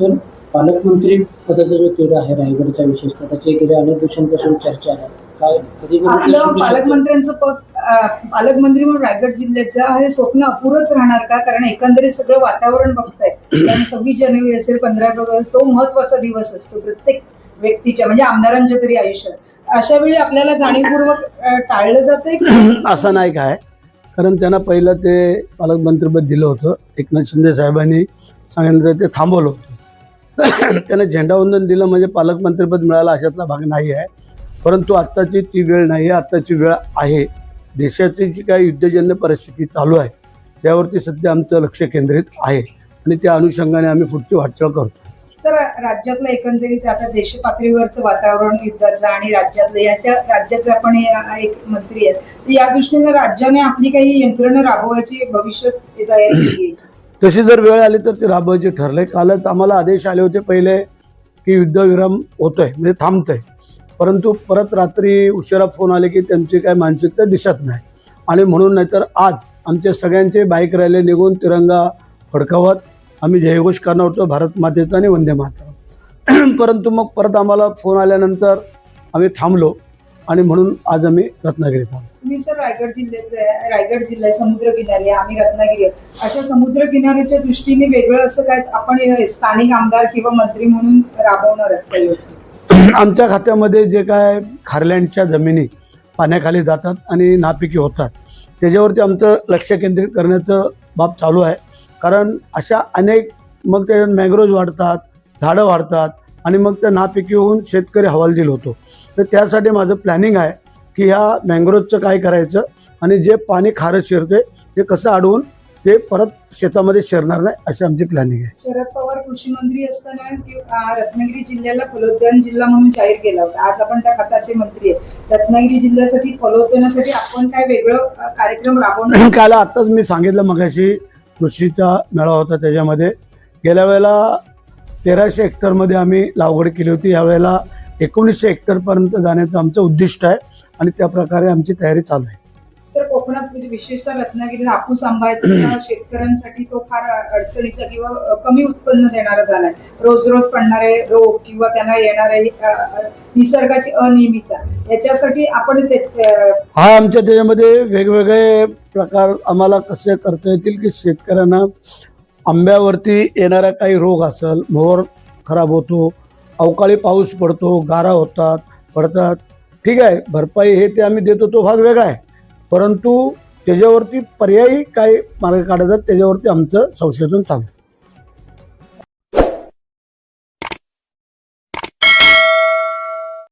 तर पालकमंत्री पदाचा जो तेढा आहे रायगडचा विशेषतः त्याची गेल्या अनेक दिवसांपासून चर्चा आहे. काय कधी आपलं? पालकमंत्र्यांचं पद अं, पालकमंत्री म्हणून रायगड जिल्ह्याचं हे स्वप्न अपुरच राहणार का? कारण एकंदरीत सगळं वातावरण बघताय. कारण सव्वीस जानेवारी असेल पंधरा ऑगस्ट तो महत्त्वाचा दिवस असतो प्रत्येक व्यक्तीच्या म्हणजे आमदारांच्या तरी आयुष्यात. अशा वेळी आपल्याला जाणीवपूर्वक अं, टाळलं जातंय? की असं नाही काय कारण त्यांना पहिलं ते पालकमंत्रीपद दिलं होतं. एकनाथ शिंदे साहेबांनी सांगितलं ते थांबवलं होतं. त्यांना झेंडावंदन दिलं म्हणजे पालकमंत्रीपद मिळालं अशातला भाग नाही आहे. परंतु आत्ताची ती वेळ नाही आहे आत्ताची वेळ आहे. देशाची जी काही युद्धजन्य परिस्थिती चालू आहे त्यावरती सध्या आमचं लक्ष केंद्रित आहे. आणि त्या अनुषंगाने आम्ही पुढची वाटचाल करतो. सर राज्यातलं एकंदरीत आता देश पातळीवरचं वातावरण युद्धाचं आणि राज्यातलं याच्या राज्याचे आपण एक मंत्री आहेत. तर या दृष्टीने राज्याने आपली काही यंत्रणा राबवायची भविष्यात येता येईल तशी जर वेळ आली तर ते राबवायचे ठरले. कालच आम्हाला आदेश आले होते पहिले की युद्धविराम होतोय म्हणजे थांबतंय. परंतु परत रात्री उशिरा फोन आले की त्यांची काय मानसिकता दिसत नाही. आणि म्हणून नाहीतर आज आमचे सगळ्यांचे बाईक रॅली निघून तिरंगा फडकावत आम्ही जयघोष करणार होतो भारत मातेचा आणि वंदे मातरम. परंतु मग परत आम्हाला फोन आल्यानंतर आम्ही थांबलो. आणि म्हणून आज आम्ही रत्नागिरीत आलो. तुम्ही सर रायगड जिल्ह्याचे आहे, रायगड जिल्हा आहे, समुद्रकिनारी आहे, आम्ही रत्नागिरी आहे. अशा समुद्रकिनाऱ्याच्या दृष्टीने वेगळं असं काय आपण स्थानिक आमदार किंवा मंत्री म्हणून राबवणार आहात आमच्या खात्यामध्ये जे काय खारलँडच्या जमिनी पाण्याखाली जातात आणि नापिकी होतात. त्याच्यावरती आमचं लक्ष केंद्रित करण्याचं बाब चालू आहे. कारण अशा अनेक मग ते मॅंग्रोज वाढतात झाडं वाढतात आणि मग त्या नापिकी होऊन शेतकरी हवालदिल होतो. तर त्यासाठी माझं प्लॅनिंग आहे की ह्या मॅंग्रोजचं काय करायचं आणि जे पाणी खारं शिरते ते कसं अडवून ते परत शेतामध्ये शिरणार नाही अशी आमची प्लॅनिंग आहे. शरद पवार कृषी मंत्री असताना रत्नागिरी जिल्ह्याला फलोद्यान जिल्हा म्हणून जाहीर केला होता. आज आपण त्या खात्याचे मंत्री आहेत. रत्नागिरी जिल्ह्यासाठी फलोद्यानासाठी आपण काय वेगळं कार्यक्रम राबवणार काल आत्ताच मी सांगितलं मगाशी कृषीचा मेळावा होता त्याच्यामध्ये. गेल्या वेळेला तेराशे हेक्टरमध्ये आम्ही लागवड केली होती. यावेळेला एकोणीसशे हेक्टरपर्यंत जाण्याचं आमचं उद्दिष्ट आहे आणि त्या प्रकारे आमची तयारी चालू आहे. सर कोकणात म्हणजे विशेषतः रत्नागिरी हापूस आंबा आहे शेतकऱ्यांसाठी तो फार अडचणीचा किंवा कमी उत्पन्न देणारा झालाय रोज रोज पडणारे रोग किंवा त्यांना येणारे निसर्गाची अनियमितता याच्यासाठी आपण हा आमच्या त्याच्यामध्ये वेगवेगळे प्रकार आम्हाला कसे करता येतील की शेतकऱ्यांना आंब्यावरती येणारा काही रोग असेल मोहर खराब होतो अवकाळी पाऊस पडतो गारा होतात पडतात. ठीक आहे भरपाई हे ते आम्ही देतो तो भाग वेगळा आहे. परंतु त्याच्यावरती पर्यायी काही मार्ग काढायचा त्याच्यावरती आमचं संशोधन चालू